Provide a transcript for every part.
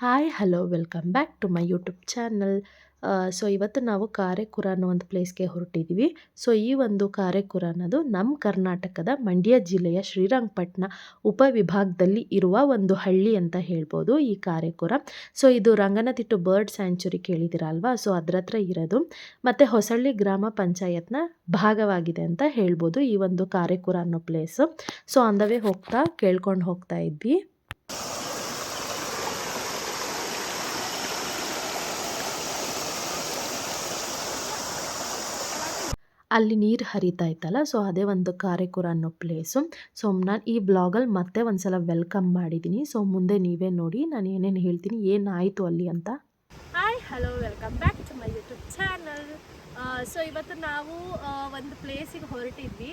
Hi, hello, welcome back to my YouTube channel. So ಇವತ್ತು ನಾವು ಕಾರೆಕುರ ಅನ್ನೋ ಒಂದು ಪ್ಲೇಸ್ಗೆ ಹೊರಟಿದ್ದೀವಿ ಸೊ ಈ ಒಂದು ಕಾರೆಕುರ ಅನ್ನೋದು ನಮ್ಮ ಕರ್ನಾಟಕದ ಮಂಡ್ಯ ಜಿಲ್ಲೆಯ ಶ್ರೀರಂಗಪಟ್ಟಣ ಉಪವಿಭಾಗದಲ್ಲಿ ಇರುವ ಒಂದು ಹಳ್ಳಿ ಅಂತ ಹೇಳ್ಬೋದು ಈ ಕಾರೆಕುರ. ಸೊ ಇದು ರಂಗನತಿಟ್ಟು ಬರ್ಡ್ ಸ್ಯಾಂಚುರಿ ಕೇಳಿದಿರಲ್ವಾ ಸೊ ಅದ್ರ ಹತ್ರ ಇರೋದು. ಮತ್ತು ಹೊಸಳ್ಳಿ ಗ್ರಾಮ ಪಂಚಾಯತ್ನ ಭಾಗವಾಗಿದೆ ಅಂತ ಹೇಳ್ಬೋದು ಈ ಒಂದು ಕಾರೆಕುರ ಅನ್ನೋ ಪ್ಲೇಸು ಸೊ ಅಂದವೇ ಹೋಗ್ತಾ, ಕೇಳ್ಕೊಂಡು ಹೋಗ್ತಾ ಇದ್ವಿ. ಅಲ್ಲಿ ನೀರು ಹರಿತಾ ಇತ್ತಲ್ಲ ಸೊ ಅದೇ ಒಂದು ಕಾರೆಕುರ ಅನ್ನೋ ಪ್ಲೇಸು ಸೊ ನಾನು ಈ ಬ್ಲಾಗಲ್ಲಿ ಮತ್ತೆ ಒಂದು ಸಲ ವೆಲ್ಕಮ್ ಮಾಡಿದ್ದೀನಿ ಸೊ ಮುಂದೆ ನೀವೇ ನೋಡಿ ನಾನು ಏನೇನು ಹೇಳ್ತೀನಿ ಏನಾಯಿತು ಅಲ್ಲಿ ಅಂತ. Hi hello welcome back to my YouTube channel so ಇವತ್ತು ನಾವು ಒಂದು ಪ್ಲೇಸಿಗೆ ಹೊರಟಿದ್ವಿ.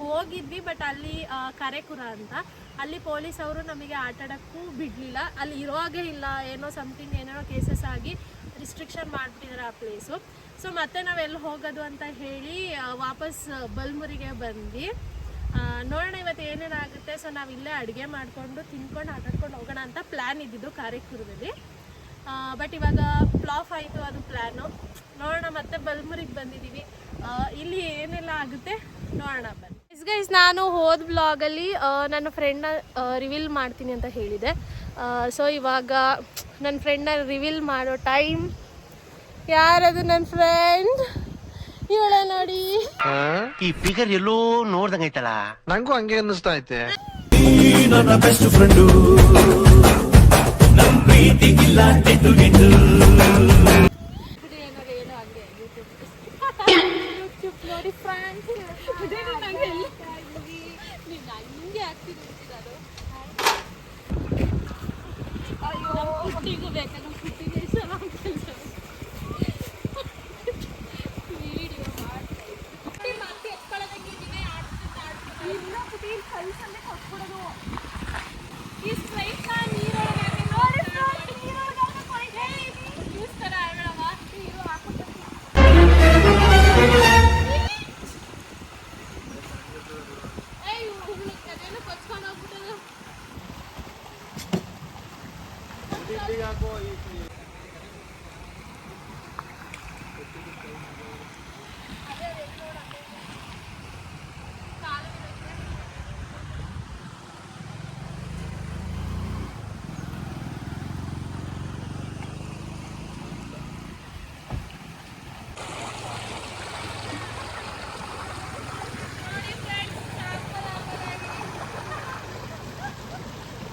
ಹೋಗಿದ್ವಿ ಬಟ್ ಅಲ್ಲಿ ಆ, ಕರೆಕುರ ಅಂತ. ಅಲ್ಲಿ ಪೊಲೀಸ್ ಅವರು ನಮಗೆ ಆಟಾಡೋಕ್ಕೂ ಬಿಡಲಿಲ್ಲ. ಅಲ್ಲಿ ಇರೋ ಹಾಗೆ ಇಲ್ಲ ಏನೋ ಸಮಥಿಂಗ್ ಏನೇನೋ ಕೇಸಸ್ ಆಗಿ ರಿಸ್ಟ್ರಿಕ್ಷನ್ ಮಾಡಿಬಿಟ್ಟಿದ್ದಾರೆ ಆ ಪ್ಲೇಸು ಸೊ ಮತ್ತೆ ನಾವೆಲ್ಲಿ ಹೋಗೋದು ಅಂತ ಹೇಳಿ ವಾಪಸ್ ಬಲ್ಮುರಿಗೆ ಬಂದ್ವಿ. ನೋಡೋಣ ಇವತ್ತು ಏನೇನಾಗುತ್ತೆ. ಸೊ ನಾವು ಇಲ್ಲೇ ಅಡುಗೆ ಮಾಡಿಕೊಂಡು, ತಿನ್ಕೊಂಡು, ಆಟಾಡ್ಕೊಂಡು ಹೋಗೋಣ ಅಂತ ಪ್ಲ್ಯಾನ್ ಇದ್ದಿದ್ದು ಕಾರ್ಯಕ್ರಮದಲ್ಲಿ. ಬಟ್ ಇವಾಗ ಫ್ಲಾಫ್ ಆಯಿತು ಅದು ಪ್ಲ್ಯಾನು ನೋಡೋಣ ಮತ್ತೆ ಬಲ್ಮುರಿಗೆ ಬಂದಿದ್ದೀವಿ. ಇಲ್ಲಿ ಏನೆಲ್ಲ ಆಗುತ್ತೆ? ನೋಡೋಣ ಬನ್ನಿ. ಗೈಸ್ ನಾನು ಹೋದ ಬ್ಲಾಗಲ್ಲಿ ನನ್ನ ಫ್ರೆಂಡ್ನ ರಿವೀಲ್ ಮಾಡ್ತೀನಿ ಅಂತ ಹೇಳಿದೆ. ಸೊ ಇವಾಗ ನನ್ನ ಫ್ರೆಂಡ್ನ ರಿವೀಲ್ ಮಾಡೋ ಟೈಮ್ ಯಾರದು ನನ್ನ ಫ್ರೆಂಡ್ ಇವಳೆ ನೋಡಿ. ಈ ಫಿಗರ್ ಎಲ್ಲೋ ನೋಡ್ದಂಗೈತಲ್ಲ ನಂಗೂ ಹಂಗೆ ಅನ್ನಿಸ್ತಾ ಐತೆ. ನೋಡಿ ಫ್ರಾನ್ಸ್ ಹಂಗೆ ಆಗ್ತೀನಿ ಅಯ್ಯೋ ಕುಟ್ಟಿಗೂ ಬೇಕಾ ನಮ್ಮ ಕುಟ್ಟಿಗೆ ವಿಡಿಯೋ ಈ ಸ್ಟ್ರೈಟ್ ನೀರೊಳಗೆ ನೋಡಿ ನೀರೊಳಗೆ ಜ್ಯೂಸ್ ಥರ ಆಗೋಣವ ನೀರು ಹಾಕ್ಬಿಟ್ಟು ಏಯ್ ಇವ್ಳು ಅದೇನೋ ಕೊಚ್ಕೊಂಡು ಹೋಗ್ಬಿಟ್ಟದು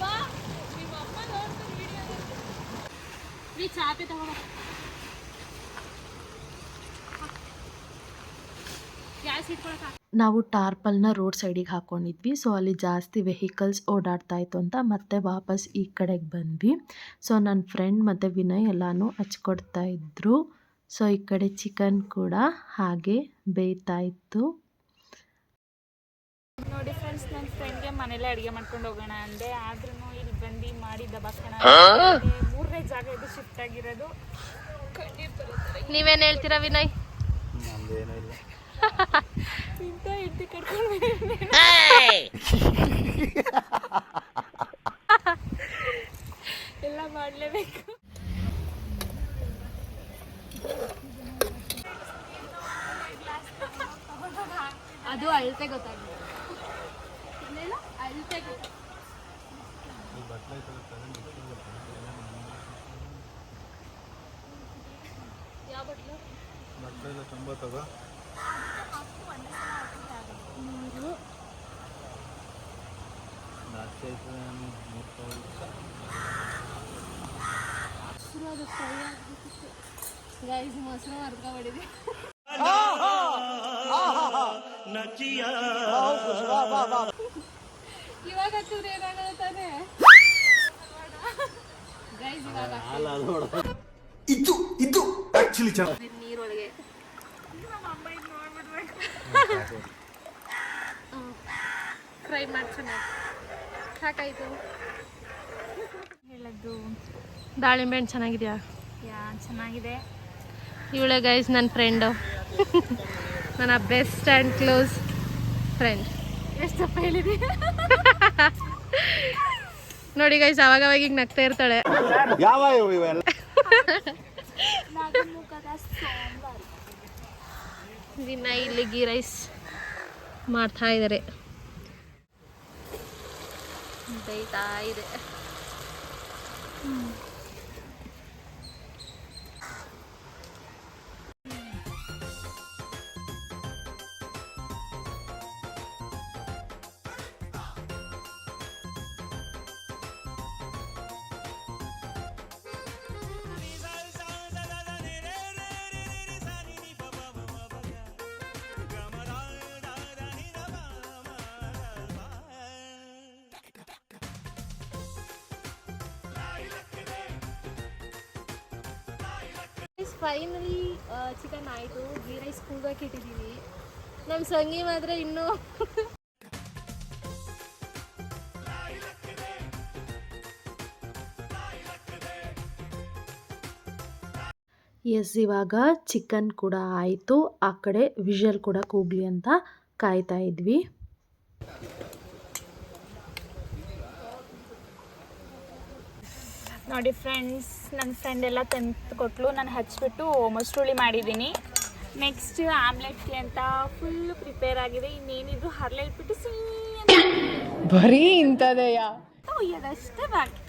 ಬಾ ನಿಮ್ಮ ಅಮ್ಮ ನೋಡ್ತಾರೆ ವಿಡಿಯೋದಲ್ಲಿ ಈ ಚಾಪೆ ತಗೊಂಡ ಗ್ಯಾಸ್ ಇಟ್ಕೊಳಕ ನಾವು ಟಾರ್ಪಲ್ನ ರೋಡ್ ಸೈಡಿಗೆ ಹಾಕ್ಕೊಂಡಿದ್ವಿ ಸೊ ಅಲ್ಲಿ ಜಾಸ್ತಿ ವೆಹಿಕಲ್ಸ್ ಓಡಾಡ್ತಾ ಇತ್ತು ಅಂತ ಮತ್ತೆ ವಾಪಸ್ ಈ ಕಡೆಗೆ ಬಂದ್ವಿ. ಸೊ ನನ್ನ ಫ್ರೆಂಡ್ ಮತ್ತು ವಿನಯ್ ಎಲ್ಲನೂ ಹಚ್ಕೊಡ್ತಾ ಇದ್ರು. ಸೊ ಈ ಕಡೆ ಚಿಕನ್ ಕೂಡ ಹಾಗೆ ಬೇಯ್ತಾ ಇತ್ತು. ನೋಡಿ ಫ್ರೆಂಡ್ಸ್ ನನ್ನ ಫ್ರೆಂಡ್ಗೆ ಮನೇಲೆ ಅಡುಗೆ ಮಾಡ್ಕೊಂಡು ಹೋಗೋಣ ಅಂದೆ. ಆದ್ರೂ ಇಲ್ಲಿ ಬಂದು ಮಾಡಿ ದಬಾಕಣ ಇದು ಶಿಫ್ಟ್ ಆಗಿರೋದು. ನೀವೇನು ಹೇಳ್ತೀರಾ ವಿನಯ್? ಇಂಥ ಹೆಂಡತಿ ಕಟ್ಕೊಂಡು ಎಲ್ಲ ಮಾಡ್ಲೇಬೇಕು. ಅದು ಅಳತೆ ಗೊತ್ತಾಗಿದೆ ಅಳತೆ ಯಾವ ಬಟ್ಲು ಗೈಸ್ ಮೊಸರು ಮರ್ಕೊಬಿಟ್ಟಿದೆ ಇವಾಗ ಹಚ್ಚಿದ್ರೆ ಏನಾಗೋದು ತಾನೆ? ಗೈಸ್ ಇವಾಗ ಇದು ಇದು ಆಕ್ಚುಲಿ ನೀರೊಳಗೆ. ಫ್ರೈ ಚೆನ್ನಾಗಿ ಸಾಕಾಯ್ತು. ಹೇಳದ್ದು? ದಾಳಿಂಬೆ ಹಣ್ಣು ಚೆನ್ನಾಗಿದೆಯಾ? ಯಾ ಚೆನ್ನಾಗಿದೆ. ಇವಳೆ ಗೈಸ್ ನನ್ನ ಫ್ರೆಂಡು ನನ್ನ ಬೆಸ್ಟ್ ಆ್ಯಂಡ್ ಕ್ಲೋಸ್ ಫ್ರೆಂಡ್ ಎಷ್ಟಪ್ಪ ಹೇಳಿದೆ? ನೋಡಿ ಗೈಸ್ ಅವಾಗ ಅವಾಗ ಈಗ ನಗ್ತಾ ಇರ್ತಾಳೆ. ಯಾವ ಇವೆಲ್ಲ? ದಿನ ಇಲ್ಲಿ ಗೀ ರೈಸ್ ಮಾಡ್ತಾ ಇದ್ದಾರೆ ಇದೆ. ಫೈನಲಿ ಚಿಕನ್ ಆಯಿತು. ಗೀ ರೈಸ್ ಕೂಗಕ್ಕೆ ಇಟ್ಟಿದ್ದೀವಿ ನಮ್ಮ ಸಂಗಿ ಮಾತ್ರ ಇನ್ನೂ ಎಸ್ ಇವಾಗ ಚಿಕನ್ ಕೂಡ ಆಯಿತು. ಆ ಕಡೆ ವಿಷಲ್ ಕೂಡ ಕೂಗ್ಲಿ ಅಂತ ಕಾಯ್ತಾ ಇದ್ವಿ. ನೋಡಿ ಫ್ರೆಂಡ್ಸ್ ನನ್ನ ಫ್ರೆಂಡ್ ಎಲ್ಲ ತಂದು ಕೊಟ್ಟಲು ನಾನು ಹಚ್ಬಿಟ್ಟು ಮೊಸರುಳಿ ಮಾಡಿದ್ದೀನಿ. ನೆಕ್ಸ್ಟ್ ಆಮ್ಲೆಟ್ಗೆ ಅಂತ ಫುಲ್ ಪ್ರಿಪೇರ್ ಆಗಿದೆ. ಇನ್ನೇನಿದ್ರು ಹರಳೆ ಇಟ್ಬಿಟ್ಟು ಸೀ ಬರೀ ಇಂಥದೆಯ? ಒಯ್ಯೋದಷ್ಟೇ ಬಾಕಿ.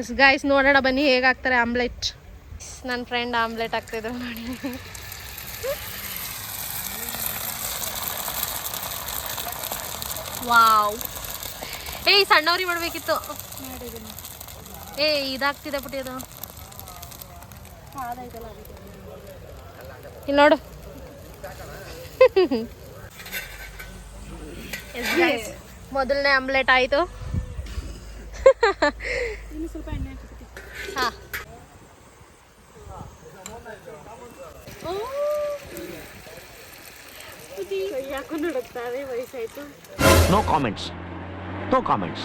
ಎಸ್ ಗಾಯ್ಸ್ ನೋಡೋಣ ಬನ್ನಿ ಹೇಗಾಗ್ತಾರೆ ಆಮ್ಲೆಟ್. ನನ್ನ ಫ್ರೆಂಡ್ ಆಮ್ಲೆಟ್ ಆಗ್ತಿದ್ರು ನೋಡಿ. ವಾವ್ ಏಯ್ ಸಣ್ಣವ್ರಿಗೆ ಮಾಡಬೇಕಿತ್ತು. ಏ ಇದಾಗ್ತಿದೆ ಬಿಟ್ಟು ಇದು. ಇಲ್ಲಿ ನೋಡು. ಮೊದಲನೇ ಆಮ್ಲೆಟ್ ಆಯಿತು. ಹಾಂ. ಯಾಕೋ ನೋಡುತ್ತಾರೆ ವಯಸ್ಸಾಯ್ತು. No comments no comments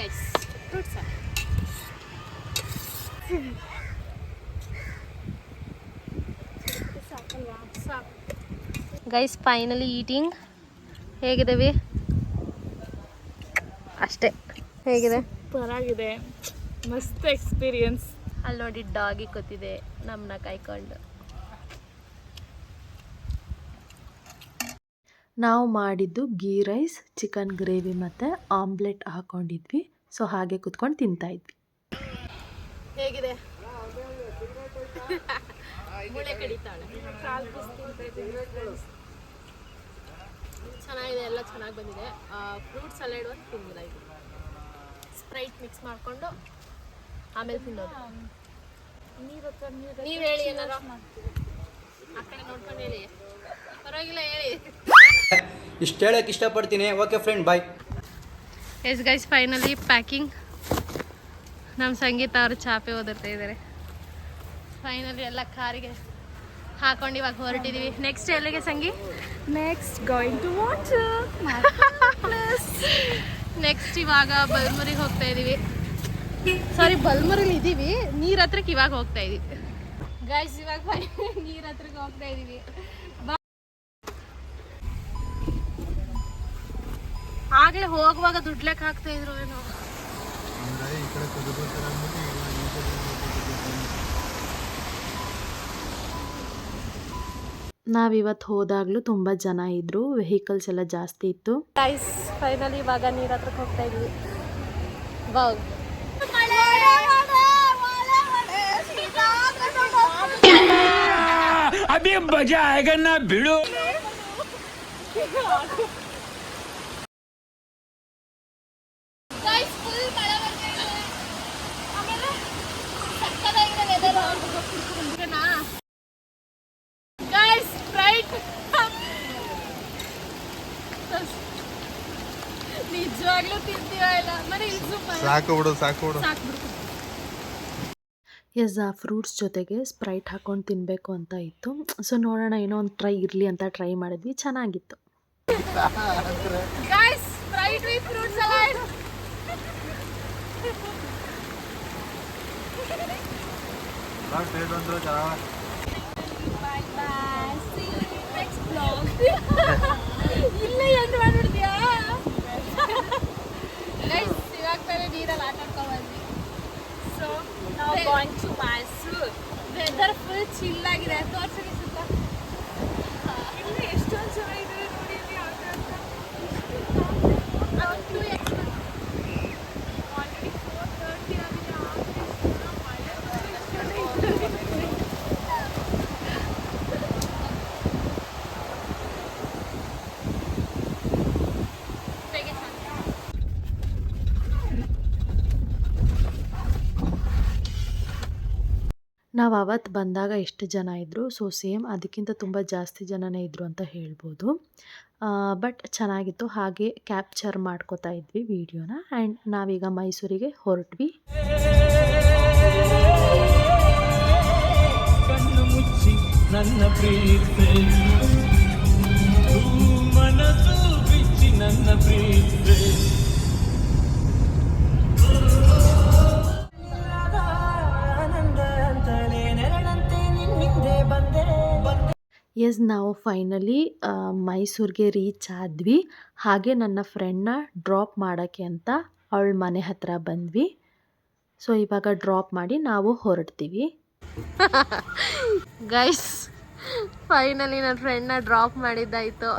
guys fruits guys finally eating ಹೇಗಿದ್ದೇವೆ? ಅಷ್ಟೇ. ಹೇಗಿದೆ? ಪರಾಗಿದೆ ಮಸ್ತ್ ಎಕ್ಸ್ಪೀರಿಯನ್ಸ್ ಅಲ್ಲಿ ನೋಡಿ ಡಾಗಿ ಕೂತಿದೆ ನಮ್ಮನ್ನ ಕಾಯ್ಕೊಂಡು ನಾವು ಮಾಡಿದ್ದು ಗೀ ರೈಸ್ ಚಿಕನ್ ಗ್ರೇವಿ ಮತ್ತು ಆಮ್ಲೆಟ್ ಹಾಕ್ಕೊಂಡಿದ್ವಿ ಸೊ ಹಾಗೆ ಕುತ್ಕೊಂಡು ತಿಂತಾ ಇದ್ವಿ. ಹೇಗಿದೆ? ಚೆನ್ನಾಗಿದೆ ಎಲ್ಲ ಚೆನ್ನಾಗಿ ಬಂದಿದೆ. ಫ್ರೂಟ್ ಸಲಾಡ್ ಒಂದು ತಿಂದಿಲ್ಲ ಇದು? ಸ್ಪ್ರೈಟ್ ಮಿಕ್ಸ್ ಮಾಡಿಕೊಂಡು ಆಮೇಲೆ ತಿನ್ನೋದು. ನೀವು ಹೇಳಿ ಏನಾರ ಆ ಕಡೆ ನೋಡ್ಕೊಂಡು ಹೇಳಿ. ಪರವಾಗಿಲ್ಲ ಹೇಳಿ. ಇಷ್ಟು ಹೇಳಕ್ಕೆ ಇಷ್ಟಪಡ್ತೀನಿ. Okay friend bye yes guys finally packing ನಮ್ಮ ಸಂಗೀತ ಅವರು ಚಾಪೆ ಓದಿರ್ತಾ ಇದ್ದಾರೆ ಫೈನಲಿ ಎಲ್ಲ ಕಾರಿಗೆ ಹಾಕೊಂಡು ಇವಾಗ ಹೊರಟಿದೀವಿ. ನೆಕ್ಸ್ಟ್ ಎಲ್ಲಿಗೆ ಸಂಗಿ? Next going to water next ಇವಾಗ ಬಲ್ಮುರಿಗೆ ಹೋಗ್ತಾ ಇದ್ದೀವಿ ಸಾರಿ ಬಲ್ಮುರಲ್ಲಿ ಇದ್ದೀವಿ ನೀರ ಹತ್ರಕ್ಕೆ ಇವಾಗ ಹೋಗ್ತಾ ಇದ್ದೀವಿ ಗೈಸ್ ಇವಾಗ ನೀರ ಹತ್ರಕ್ಕೆ ಹೋಗ್ತಾ ಇದೀವಿ. ಆಗ್ಲೇ ಹೋಗುವಾಗ ದುಡ್ಲೆಕ್ ಹಾಕ್ತಾ ಇದ್ರು ಏನೋ. ನಾವಿವತ್ತು ಹೋದಾಗ್ಲೂ ತುಂಬಾ ಜನ ಇದ್ರು ವೆಹಿಕಲ್ಸ್ ಎಲ್ಲ ಜಾಸ್ತಿ ಇತ್ತು. ಟೈಸ್ ಫೈನಲಿ ಇವಾಗ ನೀರ್ ಹತ್ರ ಹೋಗ್ತಾ ಇದ್ವಿ. ಅಭಿ ಮಜಾ ಆಗ ಬಿಡು. ಸಾಕು ಬಿಡು ಸಾಕು ಬಿಡು. ಎಸ್ ಆ ಫ್ರೂಟ್ಸ್ ಜೊತೆಗೆ ಸ್ಪ್ರೈಟ್ ಹಾಕೊಂಡು ತಿನ್ನಬೇಕು ಅಂತ ಇತ್ತು. ಸೊ ನೋಡೋಣ ಏನೋ ಒಂದು ಟ್ರೈ ಇರಲಿ ಅಂತ ಟ್ರೈ ಮಾಡಿದ್ವಿ. ಚೆನ್ನಾಗಿತ್ತು. ಸ್ಪ್ರೈಟ್ ವಿತ್ ಫ್ರೂಟ್ ಸಲಾಡ್ ಇಲ್ಲೇ ಎಂಟು ಮಾಡ್ಬಿಡ್ತೀಯಾ ಗೈಸ್ ಇವಾಗ ಬೇರೆ ನೀರಲ್ಲಿ ಆಟ ಆಡ್ಕೊಂಡ್ ಬಂದ್ವಿ ಸೊ ನಾವು going to Mysore weather full chill ಆಗಿದೆ ತೋರ್ಸಲಿ ಸುತ್ತ ಇಲ್ಲಿ ಎಷ್ಟೊಂದು ಜನ ಇದ್ದಾರೆ ನೋಡಿ ಇಲ್ಲಿ ಆಟ ಆಲ್ರೆಡಿ ಫೋರ್ ತರ್ಟಿ ಆಗಿದೆ ಆದ್ರೆ ಮಳೆ ನಾವು ಅವತ್ತು ಬಂದಾಗ ಎಷ್ಟು ಜನ ಇದ್ದರು ಸೊ ಸೇಮ್ ಅದಕ್ಕಿಂತ ತುಂಬ ಜಾಸ್ತಿ ಜನನೇ ಇದ್ದರು ಅಂತ ಹೇಳ್ಬೋದು. ಬಟ್ ಚೆನ್ನಾಗಿತ್ತು. ಹಾಗೆ ಕ್ಯಾಪ್ಚರ್ ಮಾಡ್ಕೋತಾ ಇದ್ವಿ ವಿಡಿಯೋನ. ಆ್ಯಂಡ್ ನಾವೀಗ ಮೈಸೂರಿಗೆ ಹೊರಟ್ವಿ. ನನ್ನ ಪ್ರೀತಿ. ಮನಸ್ಸು ಬಿಚ್ಚಿ ನನ್ನ ಪ್ರೀತೆ. ಎಸ್ ನಾವು ಫೈನಲಿ ಮೈಸೂರಿಗೆ ರೀಚ್ ಆದ್ವಿ. ಹಾಗೆ ನನ್ನ ಫ್ರೆಂಡ್ನ ಡ್ರಾಪ್ ಮಾಡೋಕ್ಕೆ ಅಂತ ಅವಳ ಮನೆ ಹತ್ರ ಬಂದ್ವಿ. ಸೊ ಇವಾಗ ಡ್ರಾಪ್ ಮಾಡಿ ನಾವು ಹೊರಡ್ತೀವಿ. ಗೈಸ್ ಫೈನಲಿ ನನ್ನ ಫ್ರೆಂಡ್ನ ಡ್ರಾಪ್ ಮಾಡಿದ್ದಾಯಿತು.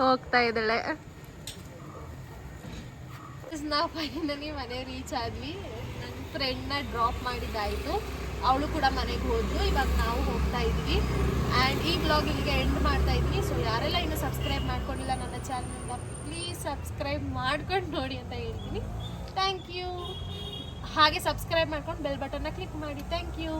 ಹೋಗ್ತಾ ಇದ್ದಾಳೆ. ನಾವು ಫೈನಲಿ ಮನೆ ರೀಚ್ ಆದ್ವಿ. ನನ್ನ ಫ್ರೆಂಡ್ನ ಡ್ರಾಪ್ ಮಾಡಿದ್ದಾಯ್ತು. ಅವಳು ಕೂಡ ಮನೆಗೆ ಹೋದ್ಲು. ಇವಾಗ ನಾವು ಹೋಗ್ತಾ ಇದ್ವಿ ಆ್ಯಂಡ್ ಈ ಬ್ಲಾಗ್ ಇಲ್ಲಿಗೆ ಎಂಡ್ ಮಾಡ್ತಾ ಇದ್ವಿ ಸೊ ಯಾರೆಲ್ಲ ಇನ್ನೂ ಸಬ್ಸ್ಕ್ರೈಬ್ ಮಾಡ್ಕೊಂಡಿಲ್ಲ ನನ್ನ ಚಾನಲ್ನ ಪ್ಲೀಸ್ ಸಬ್ಸ್ಕ್ರೈಬ್ ಮಾಡ್ಕೊಂಡು ನೋಡಿ ಅಂತ ಹೇಳ್ತೀನಿ ಥ್ಯಾಂಕ್ ಯು ಹಾಗೆ ಸಬ್ಸ್ಕ್ರೈಬ್ ಮಾಡ್ಕೊಂಡು ಬೆಲ್ ಬಟನ್ನ ಕ್ಲಿಕ್ ಮಾಡಿ. Thank you